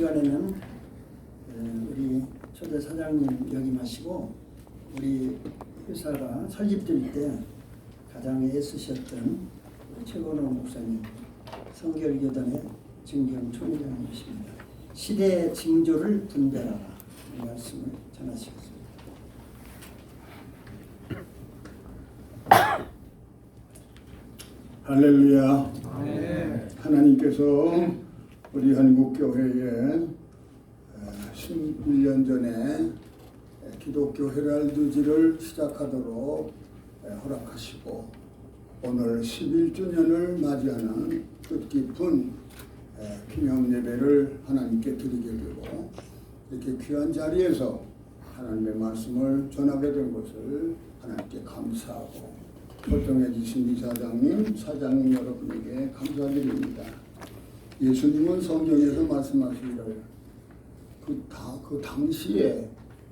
시간에는 어, 우리 초대 사장님 역임하시고 우리 회사가 설립될 때 가장 애쓰셨던 최건호 목사님 성결교단의 증경 총회장님이십니다. 시대의 징조를 분별하라 이 말씀을 전하시겠습니다. 할렐루야. 하나님께서 우리 한국교회에 11년 전에 기독교 헤랄드지를 시작하도록 허락하시고 오늘 11주년을 맞이하는 뜻깊은 기념 예배를 하나님께 드리게 되고 이렇게 귀한 자리에서 하나님의 말씀을 전하게 된 것을 하나님께 감사하고 결정해 주신 이사장님, 사장님 여러분에게 감사드립니다. 예수님은 성경에서 말씀하시기를 그, 다, 그 당시에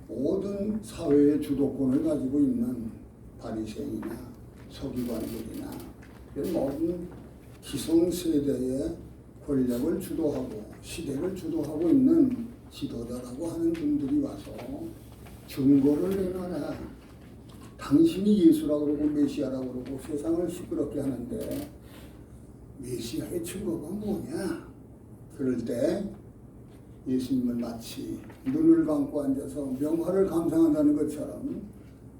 모든 사회의 주도권을 가지고 있는 바리새인이나 서기관들이나 모든 기성세대의 권력을 주도하고 시대를 주도하고 있는 지도자라고 하는 분들이 와서 증거를 내놔라. 당신이 예수라고 그러고 메시아라고 그러고 세상을 시끄럽게 하는데 메시아의 증거가 뭐냐? 그럴 때 예수님을 마치 눈을 감고 앉아서 명화를 감상한다는 것처럼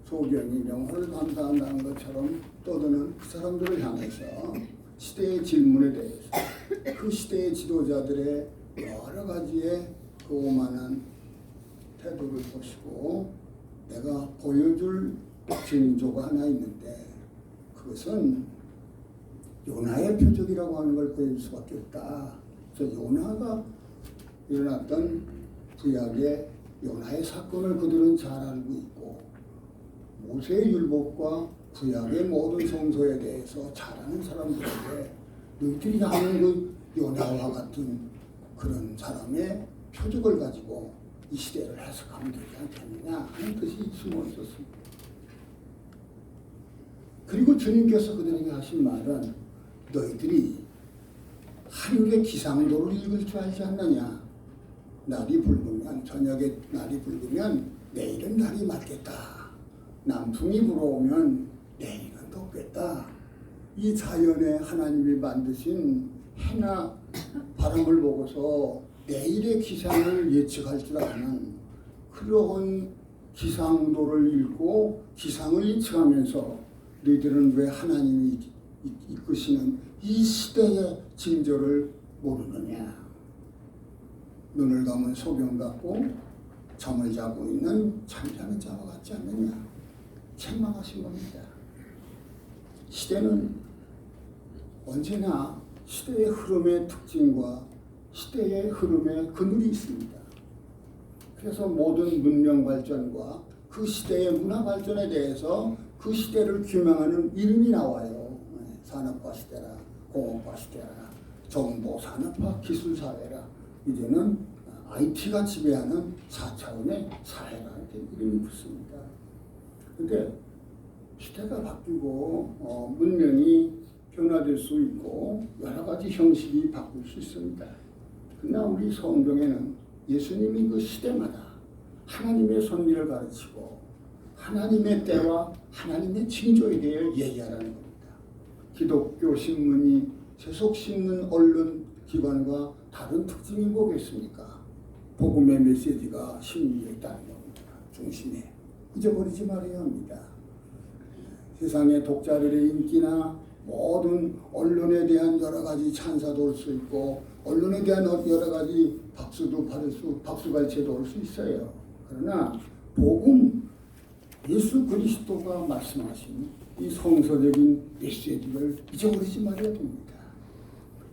소경이 명화를 감상한다는 것처럼 떠드는 그 사람들을 향해서 시대의 질문에 대해서 그 시대의 지도자들의 여러 가지의 그 오만한 태도를 보시고 내가 보여줄 징조가 하나 있는데 그것은 요나의 표적이라고 하는 걸 보여줄 수밖에 없다. 그래서 요나가 일어났던 구약의 요나의 사건을 그들은 잘 알고 있고 모세의 율법과 구약의 모든 성서에 대해서 잘 아는 사람들에게 너희들이 하는 그 요나와 같은 그런 사람의 표적을 가지고 이 시대를 해석하면 되지 않겠느냐 하는 뜻이 숨어 있었습니다. 그리고 주님께서 그들에게 하신 말은 너희들이 하늘의 기상도를 읽을 줄 알지 않느냐? 날이 붉으면 저녁에 날이 붉으면 내일은 날이 맑겠다. 남풍이 불어오면 내일은 덥겠다. 이 자연에 하나님이 만드신 해나 바람을 보고서 내일의 기상을 예측할 줄 아는 그러한 기상도를 읽고 기상을 예측하면서 너희들은 왜 하나님이 이끄시는 이 시대의 징조를 모르느냐? 눈을 감은 소경 같고 잠을 자고 있는 잠자는 자와 같지 않느냐? 책망하신 겁니다. 시대는 언제나 시대의 흐름의 특징과 시대의 흐름의 그늘이 있습니다. 그래서 모든 문명 발전과 그 시대의 문화 발전에 대해서 그 시대를 규명하는 이름이 나와요. 네, 산업화 시대라, 공업화 시대라, 정보 산업화 기술 사회라. 이제는 IT가 지배하는 4차원의 사회라 이렇게 이름이 붙습니다. 근데 시대가 바뀌고 어, 문명이 변화될 수 있고 여러 가지 형식이 바뀔 수 있습니다. 그러나 우리 성경에는 예수님이 그 시대마다 하나님의 섭리를 가르치고 하나님의 때와 하나님의 징조에 대해 얘기하라는 겁니다. 기독교 신문이 세속 신문 언론 기관과 다른 특징이 뭐겠습니까? 복음의 메시지가 신문에 있다는 겁니다. 중심에 잊어버리지 말아야 합니다. 세상의 독자들의 인기나 모든 언론에 대한 여러 가지 찬사도 올 수 있고 언론에 대한 여러 가지 박수도 받을 수 박수갈채도 올 수 있어요. 그러나 복음 예수 그리스도가 말씀하신 이 성서적인 메시지를 잊어버리지 말아야 됩니다.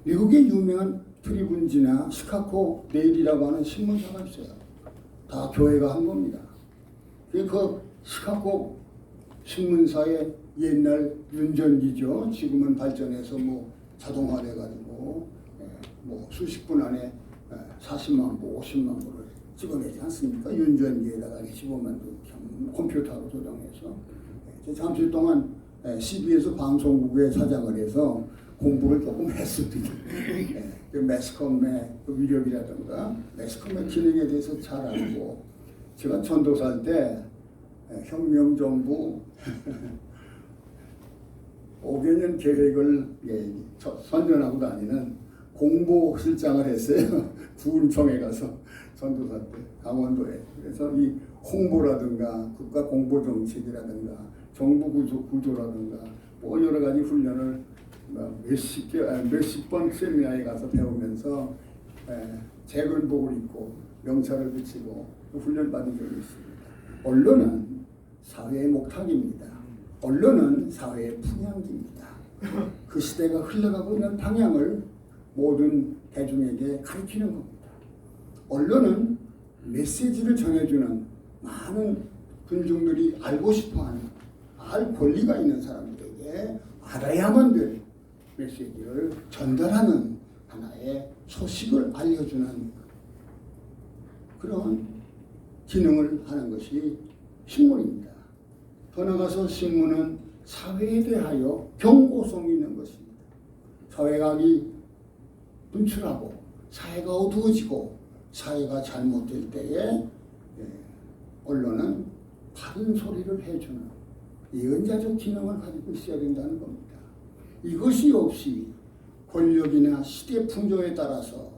미국의 유명한 트리분지나 시카고 네일이라고 하는 신문사가 있어요. 다 교회가 한 겁니다. 그 시카고 신문사의 옛날 윤전기죠. 지금은 발전해서 뭐 자동화돼가지고 예, 뭐 수십 분 안에 예, 40만 부, 50만 부를 찍어내지 않습니까? 윤전기에다가 15만 부 컴퓨터로 조정해서 예, 저 잠시 동안 CBS 방송국의 사장을 해서 공부를 조금 했습니다. 예, 그 매스컴의 그 위력이라든가 매스컴의 기능에 대해서 잘 알고 제가 전도사 때 예, 혁명정부 5개년 계획을 예, 저- 선전하고 다니는 공보실장을 했어요. 구운청에 가서 전도사 때 강원도에. 그래서 이 홍보라든가 국가 공보 정책이라든가 정부 구조 구조라든가 뭐 여러 가지 훈련을 뭐 몇십 개 아, 몇십 번 세미나에 가서 배우면서 예, 재근복을 입고 명찰을 붙이고 훈련 받은 적이 있습니다. 언론은 사회의 목탁입니다. 언론은 사회의 풍향기입니다. 그 시대가 흘러가고 있는 방향을 모든 대중에게 가르치는 겁니다. 언론은 메시지를 전해주는 많은 군중들이 알고 싶어하는 알 권리가 있는 사람들에게 알아야만 될 메시지를 전달하는 하나의 소식을 알려주는 그런 기능을 하는 것이 신문입니다. 더 나아가서 신문은 사회에 대하여 경고성이 있는 것입니다. 사회가 이 분출하고 사회가 어두워지고 사회가 잘못될 때에 예, 언론은 바른 소리를 해주는 예언자적 기능을 가지고 있어야 된다는 겁니다. 이것이 없이 권력이나 시대 풍조에 따라서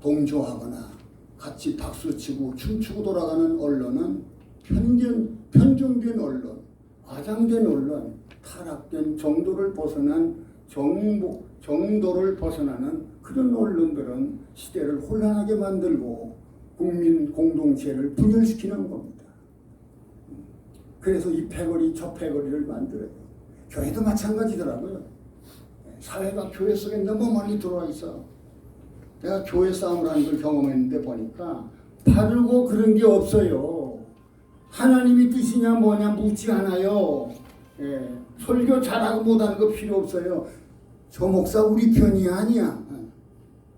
동조하거나 같이 박수치고 춤추고 돌아가는 언론은 편견, 편중된 언론, 과장된 언론, 타락된 정도를 벗어난 정보, 정도를 벗어나는 그런 언론들은 시대를 혼란하게 만들고 국민 공동체를 분열시키는 겁니다. 그래서 이 패거리 저 패거리를 만들어요. 교회도 마찬가지더라고요. 사회가 교회 속에 너무 많이 들어와 있어. 내가 교회 싸움을 하는 걸 경험했는데 보니까 바르고 그런 게 없어요. 하나님이 뜻이냐 뭐냐 묻지 않아요. 예, 설교 잘하고 못하는 거 필요 없어요. 저 목사 우리 편이 아니야.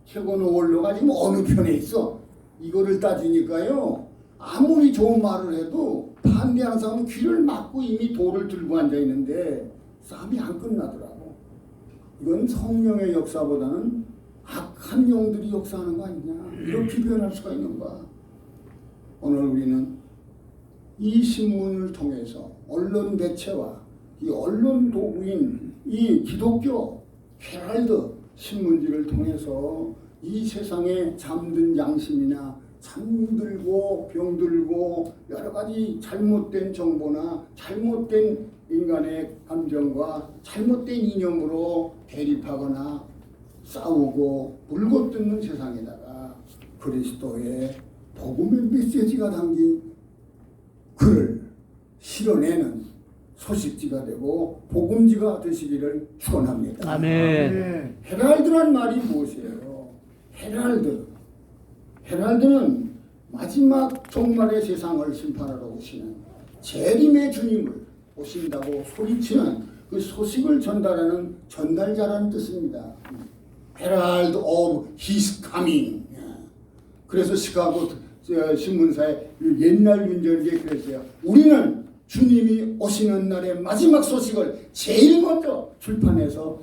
최고는 원로가 지금 어느 편에 있어. 이거를 따지니까요. 아무리 좋은 말을 해도 반대하는 사람은 귀를 막고 이미 돌을 들고 앉아 있는데 싸움이 안 끝나더라고. 이건 성령의 역사보다는 악한 영들이 역사하는 거 아니냐. 이렇게 표현할 수가 있는가. 오늘 우리는 이 신문을 통해서 언론 매체와 이 언론 도구인 이 기독교 헤랄드 신문지를 통해서 이 세상에 잠든 양심이나 잠들고 병들고 여러 가지 잘못된 정보나 잘못된 인간의 감정과 잘못된 이념으로 대립하거나 싸우고 물고 뜯는 세상에다가 그리스도의 복음의 메시지가 담긴 글을 실어내는 소식지가 되고 복음지가 되시기를 축원합니다. 아멘. 헤랄드란 말이 무엇이에요? 헤랄드. 헤랄드는 마지막 종말의 세상을 심판하러 오시는 재림의 주님을 오신다고 소리치는 그 소식을 전달하는 전달자라는 뜻입니다. 헤랄드 오브 히스 카밍. 그래서 시카고 저 신문사에 옛날 윤절기에 그랬어요. 우리는 주님이 오시는 날의 마지막 소식을 제일 먼저 출판해서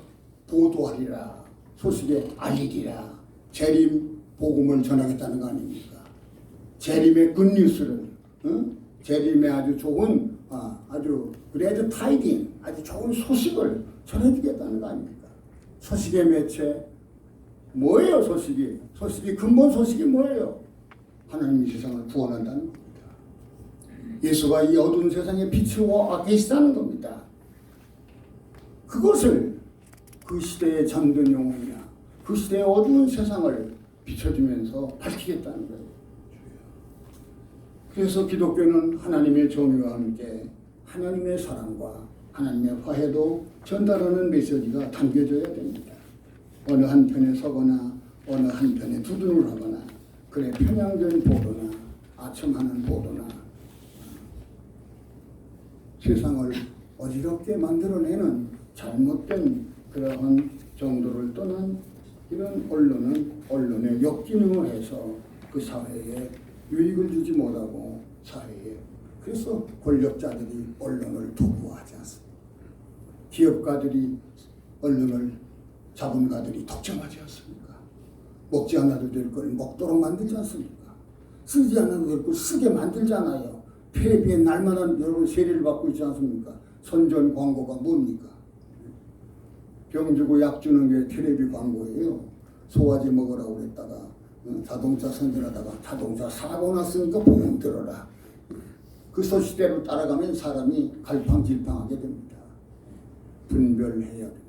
보도하리라. 소식에 알리리라. 재림 복음을 전하겠다는 거 아닙니까? 재림의 굿뉴스를, 어? 재림의 아주 좋은, 아, 아주 그래도 타이딩, 아주 좋은 소식을 전해주겠다는 거 아닙니까? 소식의 매체, 뭐예요 소식이? 소식이 근본 소식이 뭐예요? 하나님이 세상을 구원한다는 겁니다. 예수가 이 어두운 세상에 빛으로 계시다는 겁니다. 그것을 그 시대의 잠든 영혼이나 그 시대의 어두운 세상을 비춰주면서 밝히겠다는 거예요. 그래서 기독교는 하나님의 정의와 함께 하나님의 사랑과 하나님의 화해도 전달하는 메시지가 담겨져야 됩니다. 어느 한편에 서거나 어느 한편에 두둔을 하거나 그래 편향된 보도나 아첨하는 보도나 세상을 어지럽게 만들어내는 잘못된 그러한 정도를 떠난 이런 언론은 언론의 역기능을 해서 그 사회에 유익을 주지 못하고 사회에 그래서 권력자들이 언론을 도구화하지 않습니다. 기업가들이 언론을 자본가들이 독점하지 않습니까? 먹지 않아도 될 걸 먹도록 만들지 않습니까? 쓰지 않아도 될 걸 쓰게 만들잖아요. 텔레비에 날마다 여러분 세례를 받고 있지 않습니까? 선전 광고가 뭡니까? 병 주고 약 주는 게 텔레비 광고예요. 소화제 먹으라고 그랬다가 어, 자동차 선전하다가 자동차 사고 났으니까 보험 들어라. 그 소시대로 따라가면 사람이 갈팡질팡하게 됩니다. 분별해야 됩니다.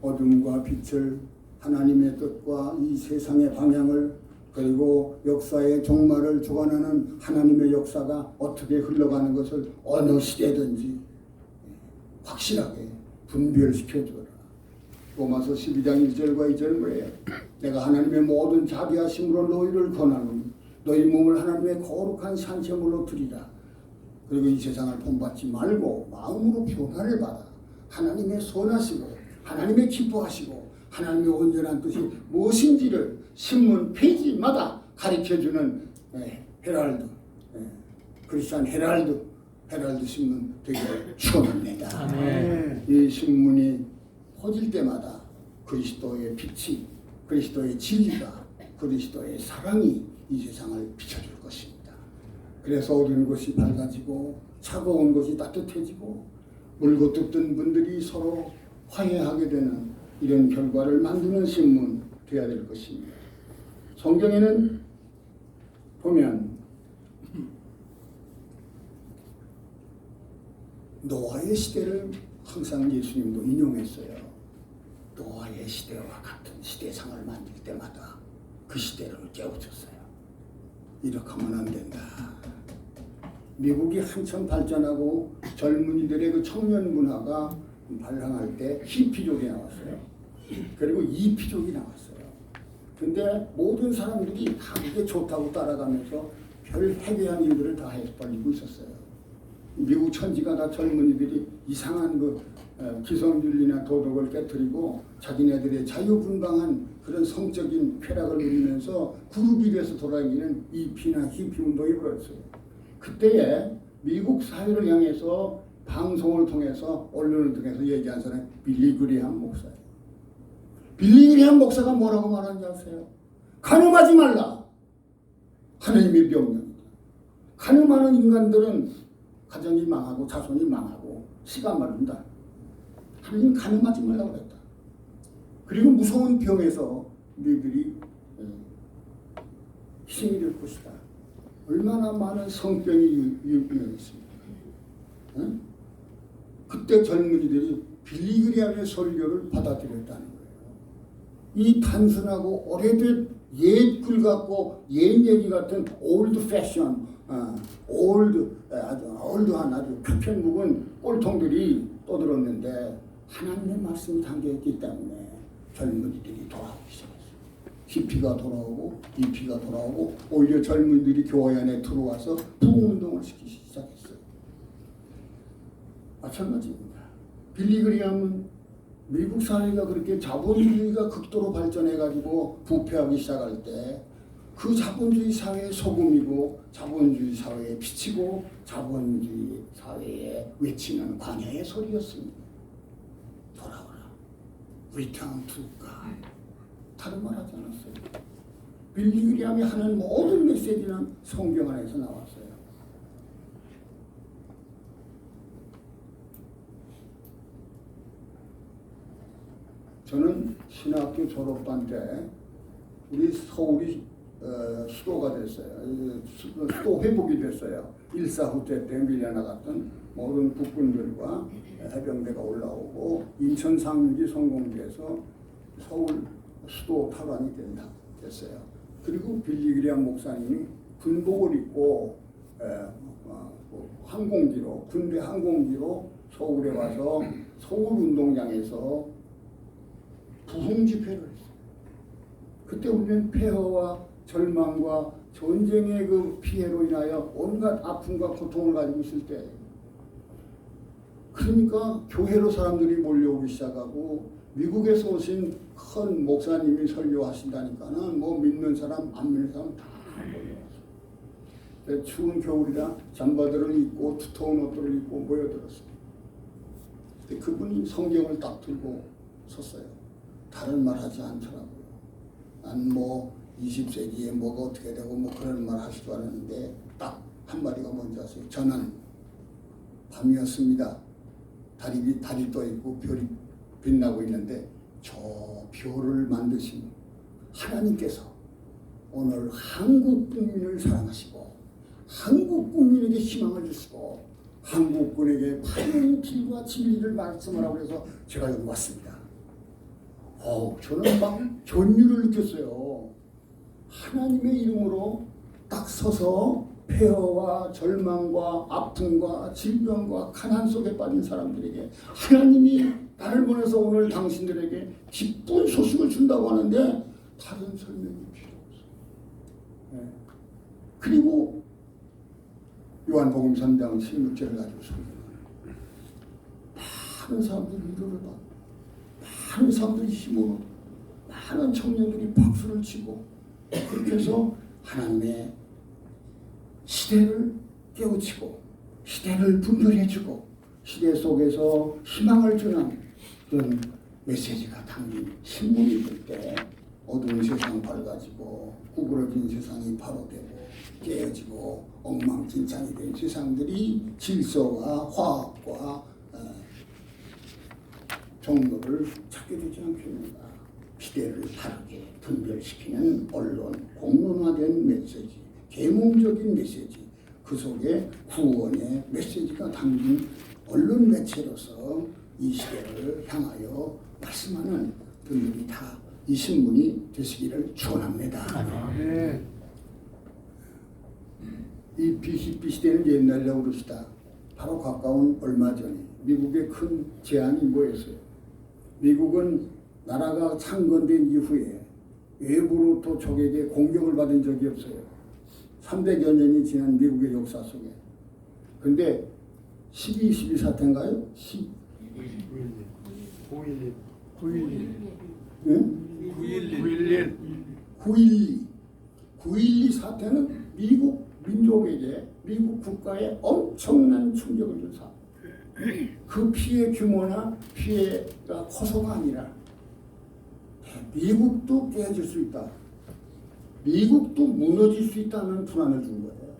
어둠과 빛을 하나님의 뜻과 이 세상의 방향을 그리고 역사의 종말을 주관하는 하나님의 역사가 어떻게 흘러가는 것을 어느 시대든지 확실하게 분별시켜주라. 로마서 12장 1절과 2절 뭐예요? 내가 하나님의 모든 자비하심으로 너희를 권하노니 너희 몸을 하나님의 거룩한 산채물로 드리라. 그리고 이 세상을 본받지 말고 마음으로 변화를 받아 하나님의 선하시고 하나님의 기뻐하시고 하나님의 온전한 뜻이 무엇인지를 신문 페이지마다 가르쳐주는 예, 헤랄드 예, 크리스찬 헤랄드 헤랄드 신문 되게 축원합니다. 아멘. 이 신문이 퍼질 때마다 그리스도의 빛이 그리스도의 진리가 그리스도의 사랑이 이 세상을 비춰줄 것입니다. 그래서 어두운 곳이 밝아지고 차가운 곳이 따뜻해지고 물고 뜯던 분들이 서로 화해하게 되는 이런 결과를 만드는 신문 되어야 될 것입니다. 성경에는 보면 노아의 시대를 항상 예수님도 인용했어요. 노아의 시대와 같은 시대상을 만들 때마다 그 시대를 깨우쳤어요. 이렇게 하면 안 된다. 미국이 한참 발전하고 젊은이들의 그 청년 문화가 발랑할 때 히피족이 나왔어요. 그리고 이피족이 나왔어요. 근데 모든 사람들이 다 그게 좋다고 따라가면서 별 해괴한 일들을 다 해버리고 있었어요. 미국 천지가 다 젊은이들이 이상한 그 어, 기성윤리나 도덕을 깨뜨리고 자기네들의 자유분방한 그런 성적인 쾌락을 누리면서 그룹이 돼서 돌아다니는 이피나 히피 운동이 벌어졌어요. 그때에 미국 사회를 향해서 방송을 통해서 언론을 통해서 얘기한 사람이 빌리 그리함 목사예요. 빌리 그리함 목사가 뭐라고 말하는지 아세요? 가늠하지 말라. 하나님의 명령이다. 가늠하는 인간들은 가정이 망하고 자손이 망하고 시가 마른다. 하나님 가늠하지 말라고 그랬다. 그리고 무서운 병에서 너희들이 예, 희생이 될 것이다. 얼마나 많은 성병이 유입되었습니까? 응? 그때 젊은이들이 빌리그리안의 설교를 받아들였다는 거예요. 이 단순하고 오래된 옛글 같고 옛 얘기 같은 올드 패션, 어, 올드 아주 올드한 아주 표현 묵은 꼴통들이 떠들었는데 하나님의 말씀이 담겨 있기 때문에 젊은이들이 돌아오기 시작했어요. 히피가 돌아오고 이피가 돌아오고 오히려 젊은이들이 교회 안에 들어와서 부흥운동을 시키기 시작했어요. 마찬가지입니다. 빌리그리암은 미국 사회가 그렇게 자본주의가 극도로 발전해가지고 부패하기 시작할 때 그 자본주의 사회의 소금이고 자본주의 사회의 빛이고 자본주의 사회에 외치는 광야의 소리였습니다. 돌아오라. Return to God. 다른 말 하지 않았어요. 빌리 그리암이 하는 모든 메시지는 성경 안에서 나왔어요. 저는 신학교 졸업반 때 우리 서울이 어, 수도가 됐어요. 이 수- 수도 회복이 됐어요. 일사후퇴 때 밀려나갔던 모든 국군들과 해병대가 올라오고 인천 상륙이 성공돼서 서울 수도 탈환이 된다 됐어요. 그리고 빌리그리안 목사님이 군복을 입고 에, 어, 뭐 항공기로 군대 항공기로 서울에 와서 서울 운동장에서 부흥 집회를 했어요. 그때 우리는 폐허와 절망과 전쟁의 그 피해로 인하여 온갖 아픔과 고통을 가지고 있을 때 그러니까 교회로 사람들이 몰려오기 시작하고 미국에서 오신 큰 목사님이 설교하신다니까는 뭐 믿는 사람 안 믿는 사람 다 몰려왔어요. 추운 겨울이라 잠바들을 입고 두터운 옷들을 입고 모여들었어요. 근데 그분이 성경을 딱 들고 섰어요. 다른 말 하지 않더라고요. 난뭐 20세기에 뭐가 어떻게 되고 뭐 그런 말 하시도 않았는데 딱 한마디가 뭔지 아세요? 저는 밤이었습니다. 달이, 달이 떠 있고 별이 빛나고 있는데 저 별을 만드신 하나님께서 오늘 한국 국민을 사랑하시고 한국 국민에게 희망을 주시고 한국군에게 바른 길과 진리를 말씀하라고 해서 제가 여기 왔습니다. 어우, 저는 막 전율을 느꼈어요. 하나님의 이름으로 딱 서서 폐허와 절망과 아픔과 질병과 가난 속에 빠진 사람들에게 하나님이 나를 보내서 오늘 당신들에게 기쁜 소식을 준다고 하는데 다른 설명이 필요 없어요. 네. 그리고 요한복음 3장 16절을 가지고 많은 사람들이 위로를 받고 많은 사람들이 힘으로 많은 청년들이 박수를 치고 그렇게 해서 하나님의 시대를 깨우치고 시대를 분별해주고 시대 속에서 희망을 주는 그런 메시지가 담긴 신문이 될때 어두운 세상 밝아지고 구부러진 세상이 바로 되고 깨어지고 엉망진창이 된 세상들이 질서와 화학과 어, 정도를 찾게 되지 않겠는가. 시대를 다르게 분별시키는 언론, 공론화된 메시지, 계몽적인 메시지, 그 속에 구원의 메시지가 담긴 언론 매체로서 이 시대를 향하여 말씀하는 분들이 다 이 신문이 되시기를 축원합니다. 이 BCP 시대는 옛날이라고 그러시다. 바로 가까운 얼마 전에 미국의 큰 재앙이 뭐였어요? 미국은 나라가 창건된 이후에 외부로부터 적에게 공격을 받은 적이 없어요. 300여 년이 지난 미국의 역사 속에. 근데 12, 12 사태인가요? 10, 911 응? 911 9.12. 9.12 사태는 미국 민족에게, 미국 국가에 엄청난 충격을 준 사태. 그 피해 규모나 피해가 커서가 아니라 미국도 깨질 수 있다. 미국도 무너질 수 있다는 불안을 준 거예요.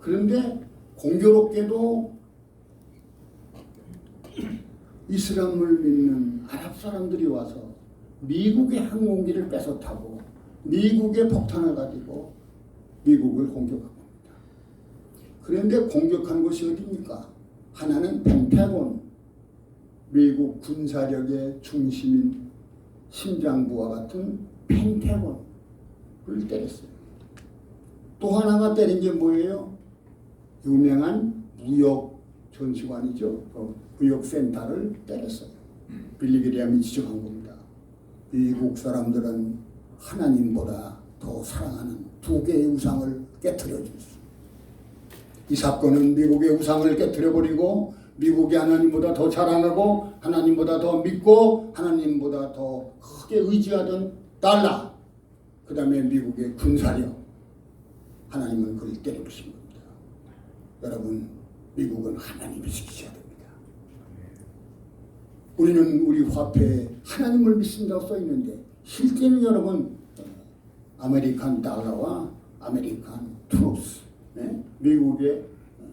그런데 공교롭게도 이슬람을 믿는 아랍 사람들이 와서 미국의 항공기를 뺏어 타고 미국의 폭탄을 가지고 미국을 공격한 겁니다. 그런데 공격한 곳이 어디입니까? 하나는 펜타곤, 미국 군사력의 중심인 심장부와 같은 펜타곤을 때렸어요. 또 하나가 때린 게 뭐예요? 유명한 무역 전시관이죠. 그 무역센터를 때렸어요. 빌리그리암이 지적한 겁니다. 미국 사람들은 하나님보다 더 사랑하는 두 개의 우상을 깨뜨려 줬어요. 이 사건은 미국의 우상을 깨뜨려 버리고 미국이 하나님보다 더 자랑하고 하나님보다 더 믿고 하나님보다 더 크게 의지하던 달러 그 다음에 미국의 군사력 하나님은 그를 때려부신 겁니다. 여러분 미국은 하나님을 지키셔야 됩니다. 우리는 우리 화폐에 하나님을 믿습니다고 써 있는데 실제는 여러분 어, 아메리칸 달러와 아메리칸 트루스 네? 미국의 어,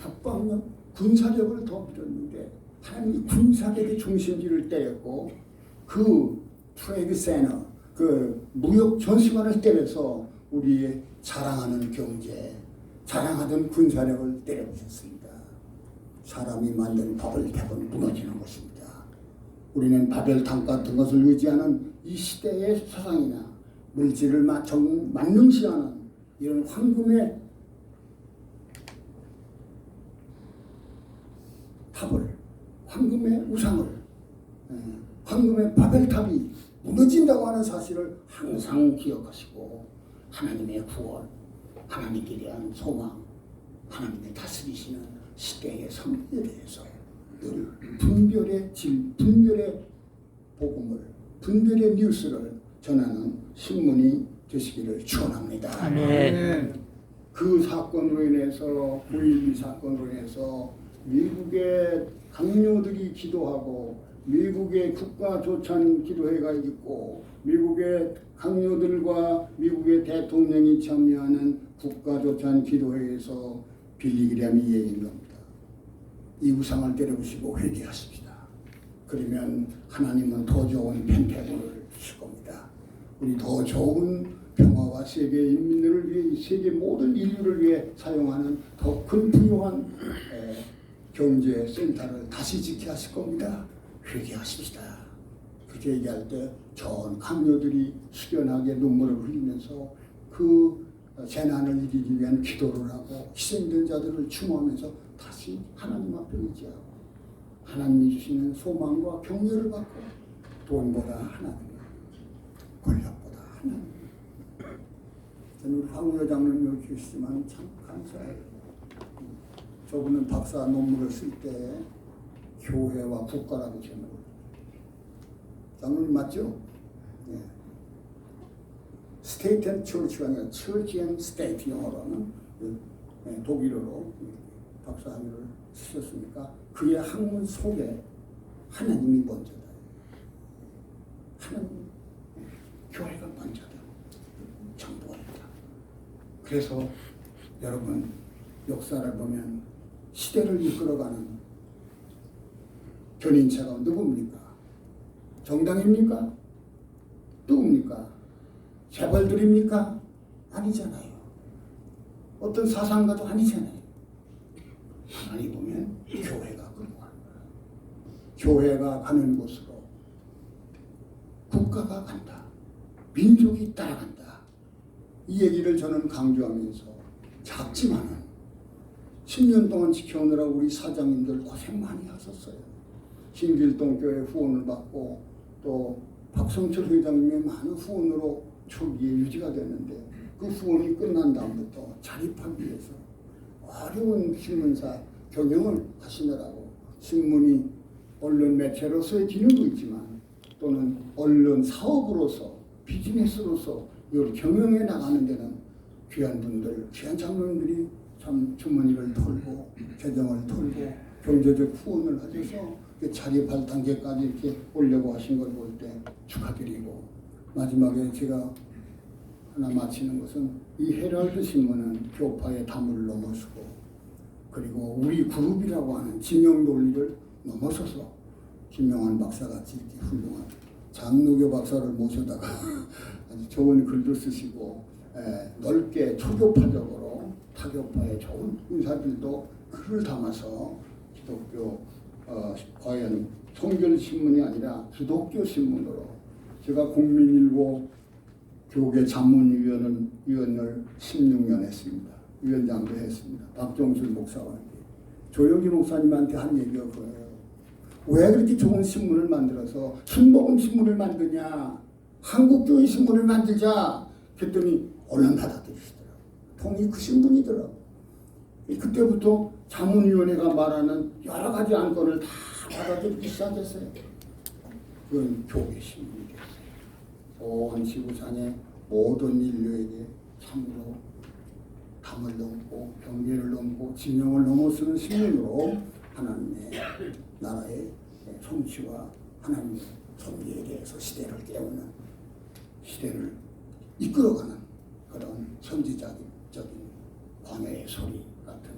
국방력 군사력을 더 밀었는데 하나님이 군사력의 중심지를 때렸고 그 트레이드 세너 그 무역 전시관을 때려서 우리의 자랑하는 경제 자랑하던 군사력을 때려부셨습니다. 사람이 만든 바벨탑은 무너지는 것입니다. 우리는 바벨탑 같은 것을 의지하는 이 시대의 사상이나 물질을 만능시하는 이런 황금의 탑을 황금의 우상을 예, 황금의 바벨탑이 무너진다고 하는 사실을 항상 기억하시고 하나님의 구원 하나님께 대한 소망 하나님의 다스리시는 시대의 선비에 대해서 늘 분별의 질 분별의 복음을 분별의 뉴스를 전하는 신문이 되시기를 축원합니다. 아멘 그 사건으로 인해서 9.12 사건으로 인해서 미국의 강요들이 기도하고 미국의 국가 조찬 기도회가 있고 미국의 강요들과 미국의 대통령이 참여하는 국가 조찬 기도회에서 빌리기람이 얘기인 겁니다. 이 우상을 때려부시고 회개하십시다. 그러면 하나님은 더 좋은 펜테곤을 주실 겁니다. 우리 더 좋은 평화와 세계 인민들을 위해 이 세계 모든 인류를 위해 사용하는 더큰 에, 경제 센터를 다시 짓게 하실 겁니다. 회개하십시다. 그렇게 얘기할 때 전 강요들이 숙연하게 눈물을 흘리면서 그 재난을 이기기 위한 기도를 하고 희생된 자들을 추모하면서 다시 하나님 앞에 의지하고 하나님이 주시는 소망과 격려를 받고 돈보다 하나님, 권력보다 하나님. 저는 황우 회장님 여기 계시지만 참 감사해요. 저분은 박사 논문을 쓸 때 교회와 국가라고 제목을 장로님 맞죠? 예. 스테이트 앤 처치가 아니라 처치 앤 스테이트 영어로는 그, 예, 독일어로 박사 학위를 쓰셨으니까 그의 학문 속에 하나님이 먼저다. 하나님, 예, 교회가 먼저다. 정보입니다. 그래서 여러분 역사를 보면 시대를 이끌어가는 견인체가 누굽니까? 정당입니까? 누굽니까? 재벌들입니까? 아니잖아요. 어떤 사상가도 아니잖아요. 가만히 보면 교회가 끌고 가는 거야. 교회가 가는 곳으로 국가가 간다. 민족이 따라간다. 이 얘기를 저는 강조하면서 작지만은 10년 동안 지켜오느라 우리 사장님들 고생 많이 하셨어요. 신길동 교회 후원을 받고 또 박성철 회장님의 많은 후원으로 초기에 유지가 됐는데 그 후원이 끝난 다음부터 자립하기 위해서 어려운 신문사 경영을 하시느라고 신문이 언론 매체로서의 기능도 있지만 또는 언론 사업으로서 비즈니스로서 이걸 경영해 나가는 데는 귀한 분들, 귀한 장로님들이 참 주머니를 털고 재정을 털고 경제적 후원을 하셔서 그 자립할 단계까지 이렇게 오려고 하신 걸 볼 때 축하드리고 마지막에 제가 하나 마치는 것은 이 헤럴드 신문은 교파의 담을 넘어서고 그리고 우리 그룹이라고 하는 진영 논리를 넘어서서 김영환 박사같이 이렇게 훌륭한 장로교 박사를 모셔다가 아주 좋은 글도 쓰시고 에, 넓게 초교파적으로 타교파의 좋은 인사들도 글을 담아서 기독교 어, 과연 성결 신문이 아니라 기독교 신문으로 제가 국민일보 교계 자문위원은 위원을 16년 했습니다. 위원장도 했습니다. 박종술 목사와 조영기 목사님한테 한 얘기가 그거예요. 왜 그렇게 좋은 신문을 만들어서 순복음 신문을 만드냐? 한국교회 신문을 만들자. 그랬더니 얼른 받아들이시더라고요. 통이 그 신문이더라고요. 그때부터 자문위원회가 말하는 여러 가지 안건을 다 받아들이기 시작했어요. 그건 교회 신문이 됐어요. 온 지구상의 모든 인류에게 참으로 담을 넘고 경계를 넘고 진영을 넘어서는 신문으로 하나님의 나라의 성취와 하나님의 섭리에 대해서 시대를 깨우는 시대를 이끌어가는 그런 선지자적 인 광야의 소리 같은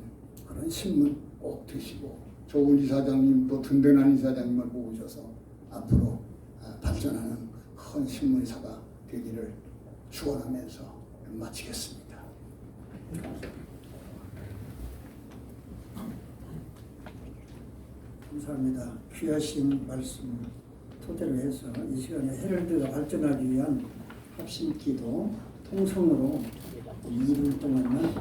그런 신문 꼭 드시고 좋은 이사장님 또 든든한 이사장님을 뽑으셔서 앞으로 아, 발전하는 큰 신문사가 되기를 축원하면서 마치겠습니다. 감사합니다. 귀하신 말씀 토대로 해서 이 시간에 헤럴드가 발전하기 위한 합심기도 통성으로 2분 동안만